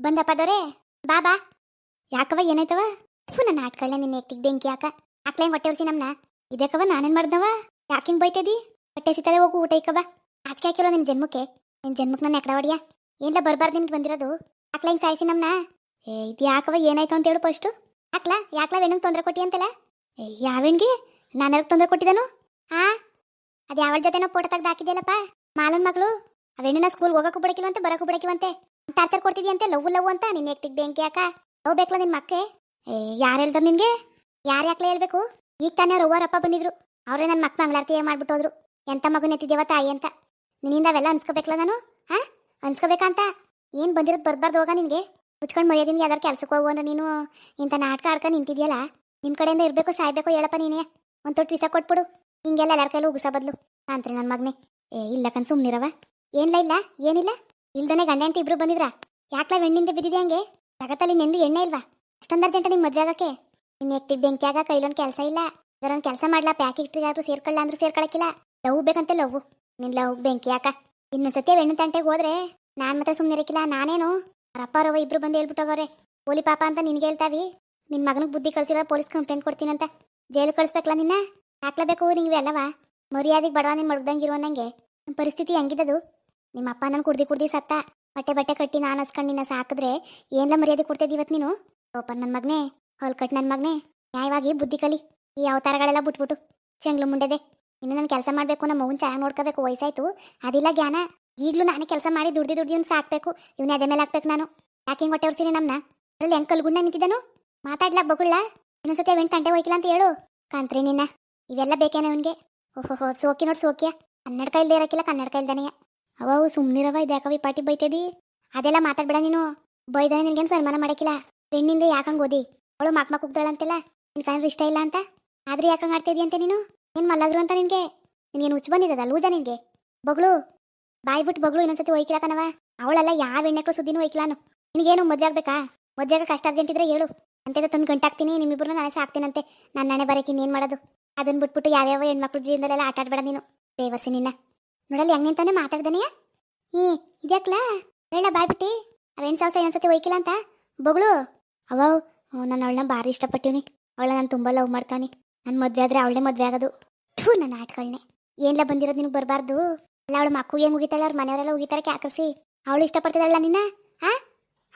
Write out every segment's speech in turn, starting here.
ಬಂದಪ್ಪ ದೊರೆ. ಬಾ ಯಾಕವ ಏನಾಯ್ತವ ಥು, ನನ್ನ ಆಟ್ಕೊಳ್ಳೆ ನಿನ್ನ ಎತ್ತಿಗೆ ಬೆಂಕಿ ಯಾಕ ಹಾಕ್ಲೇ ಹೊಟ್ಟೆ ಉರ್ಸಿ ನಮ್ನ. ಇದಕ್ಕವ ನಾನೇನ್ ಮಾಡ್ದವ ಯಾಕಿಂಗ್ ಬೈತದಿ? ಹೊಟ್ಟೆ ಸಿಗ್ತದೆ ಹೋಗು, ಊಟ ಇಕ್ಕವ ಆಚೆ ಹಾಕಿರೋ ನಿನ್ನ ಜನ್ಮಕ್ಕೆ. ನಿನ್ ಜನ್ಮಕ್ಕೆ ನನ್ನ ಎಕಡ ಹೊಡಿಯ. ಏನ್ಲ ಬರ್ಬಾರ್ದು ನಿನ್ಗೆ ಬಂದಿರೋದು? ಹಿಂಗ್ ಸಾಯಿಸಿ ನಮ್ನ? ಏ, ಇದು ಯಾಕವ ಏನಾಯ್ತು ಅಂತ ಹೇಳು ಫಸ್ಟು. ಯಾಕ್ಲ ಯಾಕ್ಲ ವೆಣ್ಣಂಗೆ ತೊಂದರೆ ಕೊಟ್ಟಿ ಅಂತಲ್ಲ? ಏ ನಾನು ತೊಂದರೆ ಕೊಟ್ಟಿದ್ದನು ಹಾ? ಅದು ಯಾವ ಜೊತೆನೋ ಫೋಟೋ ತೆಗ್ದು ಹಾಕಿದ್ಯಲ್ಲಪ್ಪ? ಮಾಲನ್ ಮಗಳು? ಹೆಣ್ಣನ ಸ್ಕೂಲ್ ಹೋಗಕ್ಕೂ ಬಿಡಕಿಲ್ವಂತೆ, ಬರಕ್ಕೂ ಬಿಡಕಿವಂತೆ ಟಾರ್ಚರ್ ಕೊಡ್ತಿದ್ಯಂತೆ ಲವ್ ಲವ್ ಅಂತ? ನಿನ್ನ ಎಕ್ತಿಗೆ ಬೆಂಕಿ ಯಾಕ ಲವ್ ಬೇಕಲ್ಲ ನಿನ್ ಮಕ್ಕೆ ಏ, ಯಾರು ಹೇಳ್ದಾರ ನಿನ್ಗೆ? ಯಾರು ಯಾಕ್ಲೆ ಹೇಳ್ಬೇಕು? ಈಗ ತಾನೇ ರವ್ವರಪ್ಪ ಬಂದಿದ್ರು. ಅವರೇ ನನ್ನ ಮಕ್ಕ ಮಂಗಳಾರತಿ ಮಾಡ್ಬಿಟ್ಟು ಹೋದ್ರು. ಎಂತ ಮಗು ಎತ್ತಿದ್ದೇವ ತಾಯಿ ಅಂತ? ನಿನ್ನಿಂದ ಅವೆಲ್ಲ ಅನ್ಸ್ಕೋಬೇಕಲ್ಲ ನಾನು? ಹಾ? ಅನ್ಸ್ಕೋಬೇಕಂತ ಏನ್ ಬಂದಿರೋದು ಬರ್ಬಾರ್ದು ಹೋಗ ನಿನ್ಗೆ. ಮುಚ್ಕೊಂಡು ಮರ್ಯಾದಿಂದ ಯಾವ್ದಾರು ಕೆಲ್ಸಕ್ಕೆ ಹೋಗು ಅಂದ್ರೆ ನೀನು ಇಂಥ ನಾಟಕ ಆಡ್ಕ ನಿಂತಿದ್ಯಲ್ಲ? ನಿಮ್ ಕಡೆಯಿಂದ ಇರಬೇಕು, ಸಾಯ್ಬೇಕು ಹೇಳಪ್ಪ ನೀನೇ. ಒಂದ್ ತೊಟ್ಟು ವಿಸ ಕೊಟ್ಬಿಡು. ಹಿಂಗೆಲ್ಲ ಎಲ್ಲರ ಕೈಲೂ ಉಗಿಸ ಬದ್ಲು. ಅಂತ್ರಿ ನನ್ನ ಮಗನೇ. ಏ, ಇಲ್ಲ ಕಣ್ ಸುಮ್ನಿರವ ಏನ್ಲ, ಇಲ್ಲ? ಏನಿಲ್ಲ? ಇಲ್ದನೆ ಗಂಡ ಅಂತ ಇಬ್ರು ಬಂದಿದ್ರಾ? ಯಾಕ್ಲ ಹೆಣ್ಣಿಂದ ಬಿದ್ದಿದೆ ಹಂಗೆ? ಜಗತ್ತಲ್ಲಿ ನೆಂದು ಎಣ್ಣೆ ಇಲ್ವಾ? ಅಷ್ಟೊಂದು ಅರ್ಜೆಂಟ್ ನಿಂಗೆ ಮದುವೆ ಆಗಕ್ಕೆ? ನಿನ್ನ ಬೆಂಕಿ ಆಗ ಕೈಲೊಂದು ಕೆಲಸ ಇಲ್ಲ. ಅದರೊಂದು ಕೆಲಸ ಮಾಡ್ಲಾ ಪ್ಯಾಕೆಟ್ ಯಾರು ಸೇರ್ಕೊಳ್ಳ ಅಂದ್ರೂ ಸೇರ್ಕೊಳಕ್ಕಿಲ್ಲ ಲವ್ ಬೇಕಂತೆ ಲವ್ ನಿನ್ ಲವ್ ಬೆಂಕಿ ಯಾಕ ಇನ್ನೊಂದ್ಸತಿ ಹೆಣ್ಣು ತಂಟೆಗೆ ಹೋದ್ರೆ ನಾನು ಮಾತ್ರ ಸುಮ್ಮನೆ ಇರಕ್ಕಿಲ್ಲ ನಾನೇನು? ಅಪ್ಪ ರವ ಇಬ್ರು ಬಂದು ಹೇಳ್ಬಿಟ್ಟೋಗವ್ರೆ ಪೋಲಿ ಪಾಪ ಅಂತ ನಿನ್ಗೆ ಹೇಳ್ತಾವಿ. ನಿನ್ ಮಗನಿಗೆ ಬುದ್ಧಿ ಕಳ್ಸಿರೋ ಪೊಲೀಸ್ ಕಂಪ್ಲೇಂಟ್ ಕೊಡ್ತೀನಂತ ಜೈಲು ಕಳಿಸ್ಬೇಕಲ್ಲ ನಿನ್ನ? ಹಾಕ್ಲಬೇಕು ನಿಂಗೆ ಅಲ್ಲವಾ ಮರ್ಯಾದೆಗೆ ಬಡವ ನಿನ್ ಮಡ್ದಂಗಿರುವ ನಂಗೆ ನಮ್ಮ ಪರಿಸ್ಥಿತಿ ಹೆಂಗಿದದು? ನಿಮ್ಮ ಅಪ್ಪ ನನ್ನ ಕುಡ್ದಿ ಕುಡ್ದಿ ಸತ್ತ. ಬಟ್ಟೆ ಬಟ್ಟೆ ಕಟ್ಟಿ ನಾನು ಹಸ್ಕೊಂಡು ನಿನ್ನ ಸಾಕಿದ್ರೆ ಏನ್ಲ ಮರ್ಯಾದೆ ಕೊಡ್ತಿದ್ದಿ ಇವತ್ತು ನೀನು? ಓಪ ನನ್ನ ಮಗನೇ ಕಟ್ ನನ್ನ ಮಗನೇ, ನ್ಯಾಯವಾಗಿ ಬುದ್ಧಿ ಕಲಿ. ಈ ಅವತಾರಗಳೆಲ್ಲ ಬಿಟ್ಬಿಟ್ಟು ಚೆಂಗ್ಲು ಮುಂಡೆದೆ. ಇನ್ನು ನಾನು ಕೆಲಸ ಮಾಡಬೇಕು, ನಮ್ಮ ಮಗುನ್ ಚೆನ್ನಾಗಿ ನೋಡ್ಕೋಬೇಕು, ವಯಸ್ಸಾಯ್ತು. ಅದಿಲ್ಲ ಜ್ಞಾನ. ಈಗಲೂ ನಾನೇ ಕೆಲಸ ಮಾಡಿ ದುಡ್ದು ದುಡ್ದು ಇವ್ನು ಸಾಕ್ಬೇಕು. ಇವನೇ ಅದೇ ಮೇಲೆ ಹಾಕ್ಬೇಕು ನಾನು. ಯಾಕೆ ಹಿಂಗೆ ಹೊಟ್ಟೆ ಹೊರ್ಸಿನಿ ನಮ್ಮನ್ನ ಅದ್ರಲ್ಲಿ ಹೆಂಗೆ ಕಲ್ಗುಣ್ಣ ನಿಂತಿದ್ದನು? ಮಾತಾಡ್ಲಾ ಬಗುಳ್ಳ ಇನ್ನೊಂದ್ಸತಿ ಅವೆಂಟ್ ತಂಟೆ ಹೋಯ್ಕಿಲ್ಲ ಅಂತ ಹೇಳು. ಕಾಂತ್ರಿ ನಿನ್ನ. ಇವೆಲ್ಲ ಬೇಕೇನೋ ಅವನಿಗೆ ಓಹೋ ಸೋಕಿ ನೋಡಿ ಸೋಕಿಯ. ಕನ್ನಡಕ ಇಲ್ಲದೆ ಇರೋಕ್ಕಿಲ್ಲ ಕನ್ನಡಕ ಇಲ್ದಾನೆಯ ಅವವು ಸುಮ್ಮನಿರವ ಇದ್ಯಾಕವಿ ಪಾಟಿ ಬೈತದಿ? ಅದೆಲ್ಲ ಮಾತಾಡ್ಬೇಡ ನೀನು. ಬೈದಾನೆ ನಿನ್ಗೇನು ಸನ್ಮಾನ ಮಾಡಕ್ಕಿಲ್ಲ ಹೆಣ್ಣಿಂದ ಯಾಕಂಗೆ ಓದಿ? ಅವಳು ಮಕ್ ಕುಗ್ದಾಳಂತೆಲ್ಲ ನಿನ್ ಕಂಡ್ರೆ ಇಷ್ಟ ಇಲ್ಲ ಅಂತ? ಆದ್ರೆ ಯಾಕಂಗೆ ಆಡ್ತಿದ್ದಿ ಅಂತ ನೀನು? ಏನು ಮಲ್ಲಗ್ರು ಅಂತ ನಿನಗೆ? ನಿನ್ಗೇನು ಹುಚ್ಚು ಬಂದಿದ್ದದ ಲೂಜ ನಿನ್ಗೆ? ಬಗಳು. ಬಾಯ್ ಬಿಟ್ಟು ಬಗಳು ಇನ್ನೊಂದ್ಸತಿ ಒಯ್ಕಿಲ್ಲ ಕಣವ ಅವಳೆಲ್ಲ ಯಾವ ಹೆಣ್ಣೆಕ್ಳು ಸುದ್ದಿನೂ ಒಯ್ಕಿಲಾನು ನಿನಗೇನು ಮದ್ವೆ ಆಗ್ಬೇಕಾ? ಮದ್ವೆ ಕಷ್ಟ ಅರ್ಜೆಂಟ್ ಇದ್ರೆ ಹೇಳು. ಅಂತೇದ ತಂದು ಗಂಟಾಕ್ತೀನಿ ನಿಮ್ಮಿಬ್ಬರನ್ನ ನಾನೇ ಸಾಕ್ತೀನಂತೆ ನನ್ನ ನಣೆ ಬರಕ್ಕೆ ಇನ್ನೇನು ಮಾಡೋದು? ಅದನ್ನ ಬಿಟ್ಬಿಟ್ಟು ಯಾವ್ಯಾವ ಹೆಣ್ಮಕ್ಳು ಜೀವನದಲ್ಲೆಲ್ಲ ಆಟ ಆಡ್ಬೇಡ ನೀನು. ಬೇವರ್ಸಿ ನಿನ್ನ. ನೋಡಲ್ಲಿ ಹೆಂಗೆ ಅಂತಾನೆ ಮಾತಾಡ್ದನೆಯ ಈ ಇದ್ಯಾಕ್ಲಾ? ಹೇಳ ಬಾಯ್ಬಿಟ್ಟಿ? ಅವೇನು ಸಾವಸ ಸತಿ ಒಯ್ಕಿಲ್ಲ ಅಂತ? ಬಗಳು! ಅವ್ ನಾನು ಅವಳನ್ನ ಭಾರಿ ಇಷ್ಟಪಟ್ಟಿವ್ನಿ. ಅವಳ ನಾನು ತುಂಬ ಲವ್ ಮಾಡ್ತಾನೆ ನನ್ನ ಮದುವೆ ಆದ್ರೆ ಅವಳೇ ಮದುವೆ ಆಗೋದು. ಥೂ ನನ್ನ ಆಟಗಳನ್ನೇ ಏನ್ಲ ಬಂದಿರೋದು ನಿನಗೆ ಬರಬಾರ್ದು? ಅಲ್ಲ, ಅವಳು ಮಕ್ಕಳು ಹೆಂಗ್ ಉಗಿತಾಳೆ, ಅವ್ರ ಮನೆಯವರೆಲ್ಲ ಉಗಿತಾರೆ ಕ್ಯಾಕರಿಸಿ. ಅವಳು ಇಷ್ಟಪಡ್ತಿದ್ದಾಳ ನಿನ್ನ? ಹಾ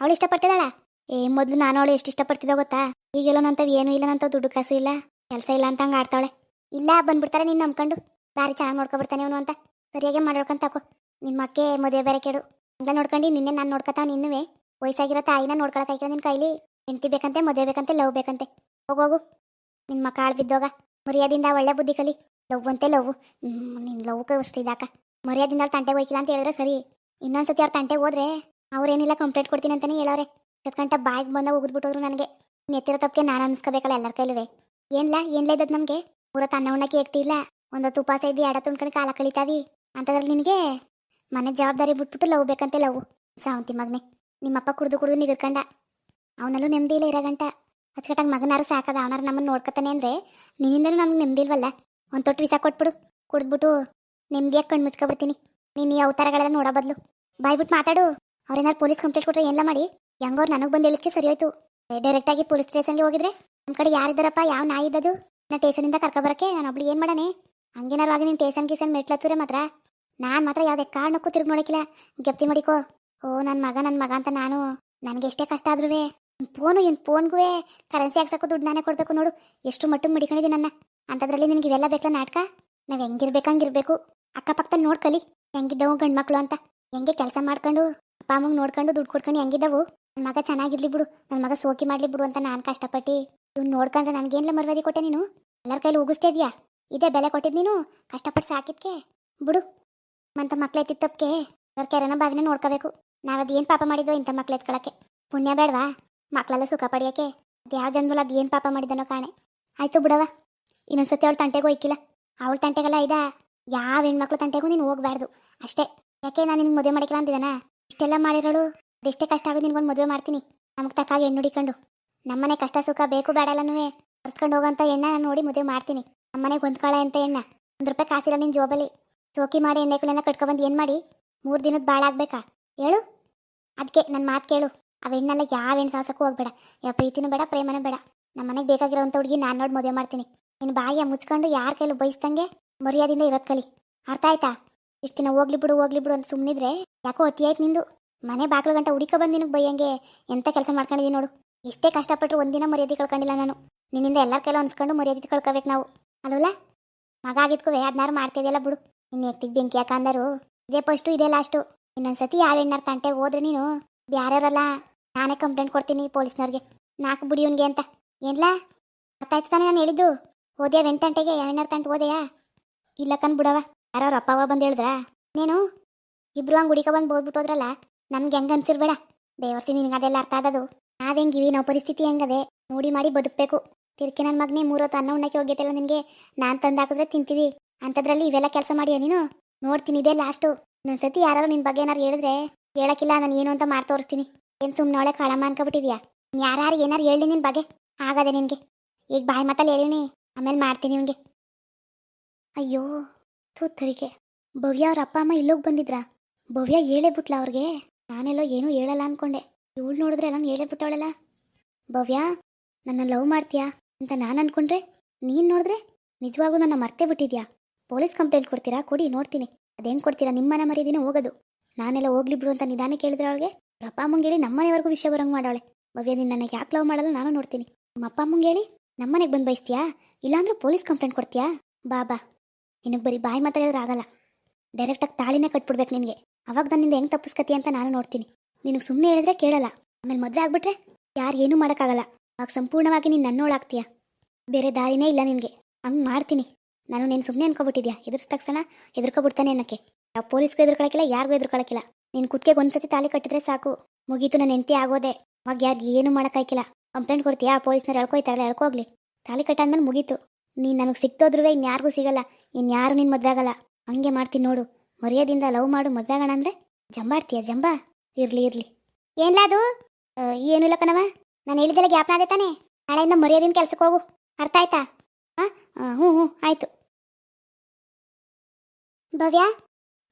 ಅವಳು ಇಷ್ಟಪಡ್ತಿದ್ದಾಳ? ಏ, ಮೊದ್ಲು ನಾನು ಅವಳು ಎಷ್ಟು ಇಷ್ಟಪಡ್ತಿದ್ದೋ ಗೊತ್ತಾ? ಈಗೆಲ್ಲ ನಂತವ್ ಏನೂ ಇಲ್ಲ, ನಂತವ್ ದುಡ್ಡು ಕಾಸು ಇಲ್ಲ. ಕೆಲಸ ಇಲ್ಲ ಅಂತ ಹಂಗೆ ಆಡ್ತಾಳೆ ಇಲ್ಲ, ಬಂದ್ಬಿಡ್ತಾರೆ ನೀನು ನಂಬ್ಕೊಂಡು. ಭಾರಿ ಚೆನ್ನಾಗಿ ನೋಡ್ಕೊಬಿಡ್ತಾನೆ ಅವನು ಅಂತ. ಸರಿಯಾಗಿ ಮಾಡ್ಕೊಳ್ಕೊಂತ ತಕೋ ನಿಮ್ಮ ಮಕ್ಕೆ ಮದುವೆ ಬೇರೆ ಕೇಡು ಹಂಗ ನೋಡ್ಕೊಂಡು, ನಿನ್ನೆ ನಾನು ನೋಡ್ಕೊತಾ ನಿನ್ನುವೆ ವಯಸ್ಸಾಗಿರೋ ತಾಯಿನ ನೋಡ್ಕೊಳಕಾಯ್ತು ನಿನ್ನ ಕೈಲಿ. ಹೆಂಡತಿ ಬೇಕಂತೆ, ಮದುವೆ ಬೇಕಂತೆ, ಲವ್ ಬೇಕಂತೆ. ಹೋಗೋಗು ನಿನ್ನ ಮಕ್ಕ ಆಳ್ ಬಿದ್ದೋಗ. ಮರ್ಯಾದಿಂದ ಒಳ್ಳೆ ಬುದ್ಧಿ ಕಲಿ. ಲವ್ ಅಂತೆ ಲವ್. ನಿನ್ನ ಲವ್ಗೆ ಅಷ್ಟು ಇದಾಕ. ಮರ್ಯಾದಿಂದ ಅವ್ರ ತಂಟೆಗೆ ಹೋಯ್ಕಿಲ್ಲ ಅಂತ ಹೇಳಿದ್ರೆ ಸರಿ. ಇನ್ನೊಂದ್ಸತಿ ಅವ್ರ ತಂಟೆಗೆ ಹೋದ್ರೆ ಅವ್ರೇನಿಲ್ಲ ಕಂಪ್ಲೇಂಟ್ ಕೊಡ್ತೀನಿ ಅಂತಾನೆ ಹೇಳೋರೆ ಕತ್ಕಂಟ ಬಾಯಿಗೆ ಬಂದಾಗ ಉಗಿದ್ಬಿಟ್ಟೋದ್ರು ನನಗೆ. ನೆತ್ತಿರೋ ತಪ್ಪಿಗೆ ನಾನು ಅನ್ಸ್ಕೋಬೇಕಲ್ಲ ಎಲ್ಲರ ಕೈಲುವೆ. ಏನ್ಲ ಏನ್ಲ ಇದ್ದದ್ ನಮ್ಗೆ? ಪೂರ ತನ್ನ ಉಣ್ಣಕ್ಕೆ ಏಗ್ತಿಲ್ಲ ಒಂದೊತ್ತು ಉಪವಾಸ ಇದ್ದು ಎಡ ತುಂಡ್ಕೊಂಡು ಕಾಲ ಕಳಿತಾವಿ. ಅಂತದ್ರಲ್ಲಿ ನಿನಗೆ ಮನೆ ಜವಾಬ್ದಾರಿ ಬಿಟ್ಬಿಟ್ಟು ಲವ್ ಬೇಕಂತೆ ಲವ್. ಸಾವಂತಿ ಮಗನೇ, ನಿಮ್ಮಪ್ಪ ಕುಡ್ದು ಕುಡ್ದು ನಿಗರ್ಕಂಡ. ಅವನಲ್ಲೂ ನೆಮ್ಮದಿ ಇಲ್ಲ ಇರೋ ಗಂಟ ಮಗನಾರು ಸಾಕದ, ಅವನಾರು ನಮ್ಮನ್ನು ನೋಡ್ಕೊತಾನೆ ಅಂದ್ರೆ ನಿನ್ನಿಂದನೂ ನಮ್ಗೆ ನೆಮ್ಮದಿ ಇಲ್ವಲ್ಲ? ಒಂದು ತೊಟ್ಟು ವಿಸ ಕೊಟ್ಬಿಡು. ಕುಡ್ದ್ಬಿಟ್ಟು ನೆಮ್ಮದಿಯಾಗಿ ಕಣ್ಣು ಮುಚ್ಕೊಬಿಡ್ತೀನಿ ನೀನು ಈ ಅವತಾರಗಳೆಲ್ಲ ನೋಡೋ ಬದಲು. ಬಾಯ್ಬಿಟ್ಟು ಮಾತಾಡು. ಅವ್ರೇನಾರು ಪೊಲೀಸ್ ಕಂಪ್ಲೇಂಟ್ ಕೊಟ್ರೆ ಎಲ್ಲ ಮಾಡಿ? ಹೆಂಗೋರು ನನಗೆ ಬಂದು ಹೇಳಿದ್ಕೆ ಸರಿ ಹೋಯ್ತು ಡೈರೆಕ್ಟಾಗಿ ಪೊಲೀಸ್ ಸ್ಟೇಷನ್ಗೆ ಹೋಗಿದ್ರೆ ನಮ್ಮ ಕಡೆ ಯಾರಿದ್ದಾರಪ್ಪ? ಯಾವ ನಾಯಿ ಇದ್ದದು? ನಾ ಸ್ಟೇಷನಿಂದ ಕರ್ಕೊಬರಕ್ಕೆ ನಾನು ಒಬ್ಳು ಏನು ಮಾಡಾನೆ ಹಂಗೇನಾರು ಆಗಿ ನೀನು ಟೇಸನ್ ಗೀಸನ್ ಮೆಟ್ಲತ್ತರೆ ಮಾತ್ರ. ನಾನು ಮಾತ್ರ ಯಾವುದೇ ಕಾರಣಕ್ಕೂ ತಿರುಗಿ ನೋಡಕ್ಕಿಲ್ಲ. ಗೆಪ್ತಿ ಮಾಡಿಕೋ. ಓ ನನ್ನ ಮಗ ನನ್ನ ಮಗ ಅಂತ ನಾನು. ನನಗೆ ಎಷ್ಟೇ ಕಷ್ಟ ಆದ್ರೂ ಫೋನು ಇನ್ ಫೋನ್ಗೂ ಕರೆನ್ಸಿ ಹಾಕ್ಸಕ್ಕೂ ದುಡ್ಡು ನಾನೇ ಕೊಡಬೇಕು ನೋಡು. ಎಷ್ಟು ಮಟ್ಟಿಗೆ ಮಡಿಕೊಂಡಿದ್ದೀನಿ ನನ್ನ. ಅಂಥದ್ರಲ್ಲಿ ನಿನಗೆ ಇವೆಲ್ಲ ಬೇಕಲ್ಲ ನಾಟಕ? ನಾವು ಹೆಂಗಿರ್ಬೇಕು ಹಂಗಿರ್ಬೇಕು. ಅಕ್ಕಪಕ್ಕದಲ್ಲಿ ನೋಡ್ಕಲಿ ಹೆಂಗಿದ್ದವು ಗಂಡ್ಮಕ್ಳು ಅಂತ. ಹೆಂಗೆ ಕೆಲಸ ಮಾಡ್ಕೊಂಡು, ಅಪ್ಪ ಅಮ್ಮಂಗೆ ನೋಡ್ಕೊಂಡು ದುಡ್ಡು ಕೊಡ್ಕೊಂಡು ಹೆಂಗಿದ್ದವು? ನನ್ನ ಮಗ ಚೆನ್ನಾಗಿರ್ಲಿ ಬಿಡು. ನನ್ನ ಮಗ ಸೋಕಿ ಮಾಡಲಿ ಬಿಡು ಅಂತ ನಾನು ಕಷ್ಟಪಟ್ಟು ಇವ್ನು ನೋಡ್ಕೊಂಡ್ರೆ ನನಗೇನಿಲ್ಲ ಮರ್ಯಾದೆ ಕೊಟ್ಟೆ ನೀನು? ಎಲ್ಲರ ಕೈಲಿ ಉಗಿಸ್ತಾ ಇದೀಯಾ? ಇದೇ ಬೆಲೆ ಕೊಟ್ಟಿದ್ ನೀನು? ಕಷ್ಟಪಟ್ಟು ಸಾಕಿದ್ಕೆ? ಬಿಡು. ಮಂತ ಮಕ್ಳು ತಪ್ಪಿಗೆ ಅವ್ರ ಕೆರೆನ ಬಾವಿನ ನೋಡ್ಕೋಬೇಕು. ನಾವದೇನು ಪಾಪ ಮಾಡಿದ್ವೋ ಇಂಥ ಮಕ್ಳು ಎತ್ಕೊಳಕ್ಕೆ. ಪುಣ್ಯ ಬೇಡವಾ? ಮಕ್ಕಳೆಲ್ಲ ಸುಖ ಪಡೆಯಕ್ಕೆ. ಯಾವ ಜನ್ಮಲ್ಲಿ ಅದು ಏನು ಪಾಪ ಮಾಡಿದನೋ ಕಾಣೆ. ಆಯ್ತು ಬಿಡವ ಇನ್ನೊಂದ್ಸತಿ ಅವಳು ತಂಟೆಗೂ ಹೋಯ್ಕಿಲ್ಲ ಅವಳ ತಂಟೆಗೆಲ್ಲ ಇದ. ಯಾವ ಹೆಣ್ಮಕ್ಳು ತಂಟೆಗೂ ನೀನು ಹೋಗ್ಬಾರ್ದು. ಅಷ್ಟೇ. ಯಾಕೆ ನಾನು ನಿನ್ಗೆ ಮದುವೆ ಮಾಡಿಕಲ್ಲ ಅಂದಿದ್ದಾನ ಇಷ್ಟೆಲ್ಲ ಮಾಡಿರೋಳು. ಅದೆಷ್ಟೇ ಕಷ್ಟ ಆಗೋದು ನಿನ್ಗೊಂದು ಮದುವೆ ಮಾಡ್ತೀನಿ. ನಮಗೆ ತಕ್ಕಾಗಿ ಹೆಣ್ಣು ಹುಡಿಕೊಂಡು. ನಮ್ಮನೆ ಕಷ್ಟ ಸುಖ ಬೇಕು ಬೇಡಲ್ಲನೂ ಹೊರ್ತ್ಕೊಂಡು ಹೋಗೋಂಥ ಹೆಣ್ಣ ನಾನು ನೋಡಿ ಮದುವೆ ಮಾಡ್ತೀನಿ. ನಮ್ಮನೆಗೆ ಹೊಂದ್ಕೊಳ್ಳೆ ಅಂತ ಎಣ್ಣ. ಒಂದು ರೂಪಾಯಿ ಕಾಸಿಲ್ಲ ನಿನ್ ಜೋಬಲ್ಲಿ. ಸೋಕಿ ಮಾಡಿ ಎಣ್ಣೆಗಳನ್ನೆಲ್ಲ ಕಟ್ಕೊಬಂದು ಏನು ಮಾಡಿ? ಮೂರು ದಿನದ ಭಾಳ ಆಗ್ಬೇಕಾ? ಹೇಳು. ಅದಕ್ಕೆ ನನ್ನ ಮಾತು ಕೇಳು. ಆ ಹೆಣ್ಣೆಲ್ಲ ಯಾವ ಹೆಣ್ಣು ಸಾಸಕ್ಕೂ ಹೋಗ್ಬೇಡ. ಯಾವ ಪ್ರೀತಿನೂ ಬೇಡ, ಪ್ರೇಮನೂ ಬೇಡ. ನಮ್ಮ ಮನೆಗೆ ಬೇಕಾಗಿರೋಂಥ ಹುಡುಗಿ ನಾನು ನೋಡಿ ಮದುವೆ ಮಾಡ್ತೀನಿ. ನಿನ್ನ ಬಾಯಿಯ ಮುಚ್ಕೊಂಡು ಯಾರ ಕೈಲೂ ಬಯಸ್ದಂಗೆ ಮರ್ಯಾದಿಂದ ಇರೋದ್ ಕಲಿ. ಅರ್ಥ ಆಯ್ತಾ? ಇಷ್ಟು ದಿನ ಹೋಗ್ಲಿ ಬಿಡು ಹೋಗ್ಲಿ ಬಿಡು ಅಂತ ಸುಮ್ಮನಿದ್ರೆ ಯಾಕೋ ಅತಿ ಆಯ್ತು ನಿಂದು. ಮನೆ ಬಾಗ್ಲು ಗಂಟ ಹುಡುಕ ಬಂದು ನಿನಗೆ ಬೈಯಂಗೆ ಎಂತ ಕೆಲಸ ಮಾಡ್ಕೊಂಡಿದ್ದೀನಿ ನೋಡು. ಎಷ್ಟೇ ಕಷ್ಟಪಟ್ಟರು ಒಂದಿನ ಮರ್ಯಾದೆ ಕಳ್ಕೊಂಡಿಲ್ಲ ನಾನು. ನಿನ್ನಿಂದ ಎಲ್ಲರ ಕೈಲ ಅನ್ಸ್ಕೊಂಡು ಮರ್ಯಾದೆ ಕಳ್ಕೊಬೇಕು ನಾವು. ಅಲ್ವಲ್ಲ ಮಗ ಆಗಿದ್ಕುವೆ ಅದನ್ನಾರು ಮಾಡ್ತಿದ್ದೆಲ್ಲ ಬಿಡು. ಇನ್ನು ಎತ್ತಿಗೆ ಬೆಂಕಿ ಯಾಕಂದರು ಇದೇ ಫಸ್ಟು ಇದೇ ಲಾಸ್ಟು ಇನ್ನೊಂದ್ಸತಿ ಯಾವ ಹೆಣ್ಣಾರ ತಂಟೆಗೆ ಹೋದ್ರೆ ನೀನು ಬ್ಯಾರ್ಯಾರಲ್ಲ ನಾನೇ ಕಂಪ್ಲೇಂಟ್ ಕೊಡ್ತೀನಿ ಪೊಲೀಸ್ನವ್ರಿಗೆ. ನಾಲ್ಕು ಬಿಡಿ ಇವ್ನಿಗೆ ಅಂತ. ಏನ್ಲಾ? ಅರ್ಥ ನಾನು ಹೇಳಿದ್ದು? ಓದ್ಯಾ ವೆಂಟಂಟೆಗೆ ಯಾವ ಹೆಣ್ಣಾರ ತಂಟೆ ಹೋದೆಯಾ? ಇಲ್ಲ ಬಿಡವ ಯಾರೋ ಅಪ್ಪವ ಬಂದು ಹೇಳಿದ್ರ? ನೀನು? ಇಬ್ರು ಹಂಗೆ ಹುಡಿಕ ಬಂದು ಬೋದ್ಬಿಟ್ಟು ಹೋದ್ರಲ್ಲ, ನಮ್ಗೆ ಹೆಂಗೆ ಅನ್ಸಿರ್ಬೇಡ ಬೇವರ್ಸಿ ನಿನಗೆ ಅದೆಲ್ಲ ಅರ್ಥ ಆದದು ನಾವ್ ಹೆಂಗಿವಿ ನಾವು ಪರಿಸ್ಥಿತಿ ಹೆಂಗದೆ? ನೋಡಿ ಮಾಡಿ ಬದುಕಬೇಕು. ತಿರ್ಕಿ ನನ್ನ ಮಗನೇ ಮೂರೊತ್ತು ಅನ್ನ ಉಣ್ಣಕ್ಕೆ ಹೋಗೈತಲ್ಲ ನಿನಗೆ? ನಾನು ತಂದು ಹಾಕಿದ್ರೆ ತಿಂತೀವಿ ಅಂಥದ್ರಲ್ಲಿ ಇವೆಲ್ಲ ಕೆಲಸ ಮಾಡಿಯ ನೀನು? ನೋಡ್ತೀನಿ, ಇದೇ ಲಾಸ್ಟು ಇನ್ನೊಂದ್ಸತಿ ಯಾರು ನಿನ್ನ ಬಗ್ಗೆ ಏನಾರು ಹೇಳಿದ್ರೆ ಹೇಳಕ್ಕಿಲ್ಲ, ನಾನು ಏನು ಅಂತ ಮಾಡಿ ತೋರಿಸ್ತೀನಿ. ಏನು ಸುಮ್ಮನೆ ಒಳಗೆ ಕಳಮ್ಮ ಅನ್ಕೊಬಿಟ್ಟಿದ್ಯಾ ಯಾರು ಏನಾರು ಹೇಳಿ ನಿನ್ನ ಬಗ್ಗೆ? ಆಗದೆ ನಿನಗೆ. ಈಗ ಬಾಯಿ ಮಾತಲ್ಲಿ ಹೇಳಿನಿ, ಆಮೇಲೆ ಮಾಡ್ತೀನಿ ನಿಮಗೆ ಅಯ್ಯೋ ತೂತರಿಗೆ ಭವ್ಯ ಅವ್ರ ಅಪ್ಪ, ಅಮ್ಮ ಇಲ್ಲೋಗಿ ಬಂದಿದ್ರಾ? ಭವ್ಯ ಹೇಳೇ ಬಿಟ್ಲ ಅವ್ರಿಗೆ? ನಾನೆಲ್ಲೋ ಏನೂ ಹೇಳಲ್ಲ ಅನ್ಕೊಂಡೆ. ಇವಳು ನೋಡಿದ್ರೆ ಎಲ್ಲ ಹೇಳೇ ಬಿಟ್ಟವಳಲ್ಲ? ಭವ್ಯ ನನ್ನ ಲವ್ ಮಾಡ್ತೀಯಾ? ಅಂತ ನಾನು ಅನ್ಕೊಂಡ್ರೆ ನೀನು ನೋಡಿದ್ರೆ ನಿಜವಾಗ್ಲೂ ನನ್ನ ಮರ್ತೇ ಬಿಟ್ಟಿದ್ಯಾ? ಪೊಲೀಸ್ ಕಂಪ್ಲೇಂಟ್ ಕೊಡ್ತೀರಾ? ಕೊಡಿ, ನೋಡ್ತೀನಿ. ಅದೇನು ಕೊಡ್ತೀರಾ? ನಿಮ್ಮನ ಮರಿದಿನ ಹೋಗೋದು. ನಾನೆಲ್ಲ ಹೋಗ್ಲಿ ಬಿಡು ಅಂತ ನಿಧಾನ ಕೇಳಿದ್ರೆ ಅವಳಿಗೆ, ಅಪ್ಪ ಅಮ್ಮಂಗೆ ಹೇಳಿ ನಮ್ಮನೆವರೆಗೂ ವಿಷಯ ಬರೋಂಗೆ ಮಾಡವಳೆ. ಭವ್ಯ ನೀನು ನನಗೆ ಯಾಕೆ ಲವ್ ಮಾಡಲ್ಲ ನಾನು ನೋಡ್ತೀನಿ. ನಮ್ಮ ಅಪ್ಪ ಅಮ್ಮಂಗೆ ಹೇಳಿ ನಮ್ಮನೆಗೆ ಬಂದು ಬಯಸ್ತೀಯಾ ಇಲ್ಲಾಂದ್ರೆ ಪೊಲೀಸ್ ಕಂಪ್ಲೇಂಟ್ ಕೊಡ್ತೀಯಾ? ಬಾ ಬಾ. ನಿನಗೆ ಬರೀ ಬಾಯಿ ಮಾತಾಡಿದ್ರೆ ಆಗಲ್ಲ. ಡೈರೆಕ್ಟಾಗಿ ತಾಳಿನೇ ಕಟ್ಬಿಡ್ಬೇಕು ನಿನಗೆ. ಅವಾಗ ನನ್ನಿಂದ ಹೆಂಗೆ ತಪ್ಪಿಸ್ಕತಿ ಅಂತ ನಾನು ನೋಡ್ತೀನಿ. ನಿನಗೆ ಸುಮ್ಮನೆ ಹೇಳಿದ್ರೆ ಕೇಳಲ್ಲ. ಆಮೇಲೆ ಮದುವೆ ಆಗ್ಬಿಟ್ರೆ ಯಾರು ಏನೂ ಮಾಡೋಕ್ಕಾಗಲ್ಲ. ಆಗ ಸಂಪೂರ್ಣವಾಗಿ ನೀನು ನನ್ನೋಳಾಗ್ತೀಯ. ಬೇರೆ ದಾರಿನೇ ಇಲ್ಲ ನಿನಗೆ. ಹಂಗೆ ಮಾಡ್ತೀನಿ. ನಾನು ನೀನು ಸುಮ್ಮನೆ ಅನ್ಕೊಬಿಟ್ಟಿದ್ಯಾ? ಎದುರಿಸ ತಕ್ಷಣ ಹೆದರ್ಕೊಬಿಡ್ತಾನೆ ಅನ್ನಕ್ಕೆ. ಯಾವ ಪೊಲೀಸ್ಗೂ ಎದುರ್ಕೊಳಕ್ಕಿಲ್ಲ ಯಾರಿಗೂ ಎದುರ್ಕೊಳಕ್ಕಿಲ್ಲ ನೀನು ಕುತ್ತಿಗೆ ಒಂದ್ಸತಿ ತಾಲಿ ಕಟ್ಟಿದ್ರೆ ಸಾಕು. ಮುಗೀತು ನನ್ನ ಹೆಂಡತಿ ಆಗೋದೆ. ಅವಾಗ ಯಾರಿಗೆ ಏನೂ ಮಾಡೋಕ್ಕಾಯ್ಕಿಲ್ಲ. ಕಂಪ್ಲೇಂಟ್ ಕೊಡ್ತೀಯಾ? ಪೊಲೀಸ್ನವ್ರು ಎಳ್ಕೊಯ್ತಾರಲ್ಲ ಎಳ್ಕೋಗ್ಲಿ. ತಾಲಿ ಕಟ್ಟಾದ್ಮೇಲೆ ಮುಗೀತು. ನೀನು ನನಗೆ ಸಿಕ್ತೋದ್ರೂ ಇನ್ಯಾರಿಗೂ ಸಿಗಲ್ಲ. ಇನ್ಯಾರು ನಿನ್ನ ಮದುವೆ ಆಗಲ್ಲ. ಹಂಗೆ ಮಾಡ್ತೀನಿ ನೋಡು. ಮರ್ಯಾದಿಂದ ಲವ್ ಮಾಡು, ಮದುವೆ ಆಗೋಣ ಅಂದರೆ ಜಂಬಾಡ್ತೀಯ, ಜಂಬಾ. ಇರಲಿ ಇರಲಿ. ಏನಿಲ್ಲ ಅದು? ಏನಿಲ್ಲ ಏನೂ ಇಲ್ಲ ಕಣವ ನಾನು ಹೇಳಿದೆಲ್ಲ ಗ್ಯಾಪ್ನ ಅದೇ ತಾನೇ? ನಾಳೆಯಿಂದ ಮರ್ಯಾದಿನ ಕೆಲ್ಸಕ್ಕೆ ಹೋಗು. ಅರ್ಥ ಆಯ್ತಾ? ಹಾಂ ಹ್ಞೂ ಹ್ಞೂ, ಆಯಿತು. ಭವ್ಯ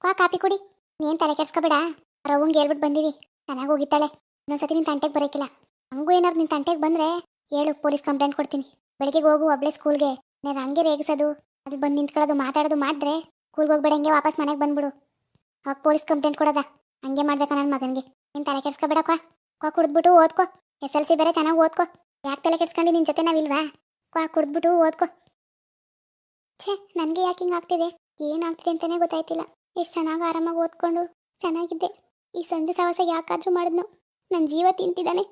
ಕ್ವಾ ಕಾಪಿ ಕುಡಿ. ನೀನು ತಲೆ ಕೆಡ್ಸ್ಕೊಬೇಡ. ರವಂಗೆ ಹೇಳ್ಬಿಟ್ಟು ಬಂದೀವಿ. ಚೆನ್ನಾಗಿ ಹೋಗಿತ್ತಾಳೆ ಇನ್ನೊಂದ್ಸತಿ ನಿನ್ನ ತಂಟೆಗೆ ಬರೋಕ್ಕಿಲ್ಲ ಹಂಗೂ ಏನಾದ್ರು ನಿನ್ನ ತಂಟೆಗೆ ಬಂದರೆ ಹೇಳು, ಪೊಲೀಸ್ ಕಂಪ್ಲೇಂಟ್ ಕೊಡ್ತೀನಿ. ಬೆಳಿಗ್ಗೆ ಹೋಗು ಒಬ್ಳೆ ಸ್ಕೂಲ್ಗೆ. ನಾನು ಹಂಗೆ ರೇಗಿಸೋದು ಅದು ಬಂದು ನಿಂತ್ಕೊಳ್ಳೋದು, ಮಾತಾಡೋದು ಮಾಡಿದ್ರೆ ಸ್ಕೂಲ್ಗೆ ಹೋಗ್ಬೇಡ, ಹಂಗೆ ವಾಪಸ್ ಮನೆಗೆ ಬಂದ್ಬಿಡು. ಅವಾಗ ಪೊಲೀಸ್ ಕಂಪ್ಲೇಂಟ್ ಕೊಡೋದ. ಹಂಗೆ ಮಾಡ್ಬೇಕಾ ನನ್ನ ಮಗನಿಗೆ? ನೀನು ತಲೆ ಕೆಡ್ಸ್ಕೊಬೇಡ ಕ್ವಾ ಕ್ವಾ ಕುಡಿದ್ಬಿಟ್ಟು ಓದ್ಕೋ. ಎಸ್ ಎಲ್ ಸಿ ಬೇರೆ ಚೆನ್ನಾಗಿ ಓದ್ಕೋ. ಯಾಕೆ ತಲೆ ಕೆಡ್ಸ್ಕೊಂಡು ನಿನ್ನ ಜೊತೆ ನಾವಿಲ್ವಾ ಕ್ವಾ ಕುಡಿದ್ಬಿಟ್ಟು ಓದ್ಕೋ. ಛೇ, ನನಗೆ ಯಾಕೆ ಹಿಂಗೆ ಆಗ್ತಿದೆ? ಏನಾಗ್ತಿದೆ ಅಂತಲೇ ಗೊತ್ತಾಯ್ತಿಲ್ಲ. ಎಷ್ಟು ಚೆನ್ನಾಗಿ ಆರಾಮಾಗಿ ಓದ್ಕೊಂಡು ಚೆನ್ನಾಗಿದ್ದೆ. ಈ ಸಂಜೆ ಸಹವಾಸ ಯಾಕಾದರೂ ಮಾಡಿದ್ನು. ನನ್ನ ಜೀವ ತಿಂತಿದ್ದಾನೆ.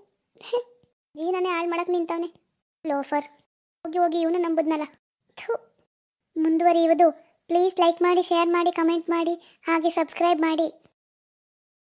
ಜೀವನನೇ ಹಾಳು ಮಾಡಕ್ಕೆ ನಿಂತವನೆ. ಲೋಫರ್. ಹೋಗಿ ಹೋಗಿ ಇವನು ನಂಬುದ್ನಲ್ಲ. ಥೂ. ಮುಂದುವರಿಯುವುದು. ಪ್ಲೀಸ್ ಲೈಕ್ ಮಾಡಿ, ಶೇರ್ ಮಾಡಿ, ಕಮೆಂಟ್ ಮಾಡಿ, ಹಾಗೆ ಸಬ್ಸ್ಕ್ರೈಬ್ ಮಾಡಿ.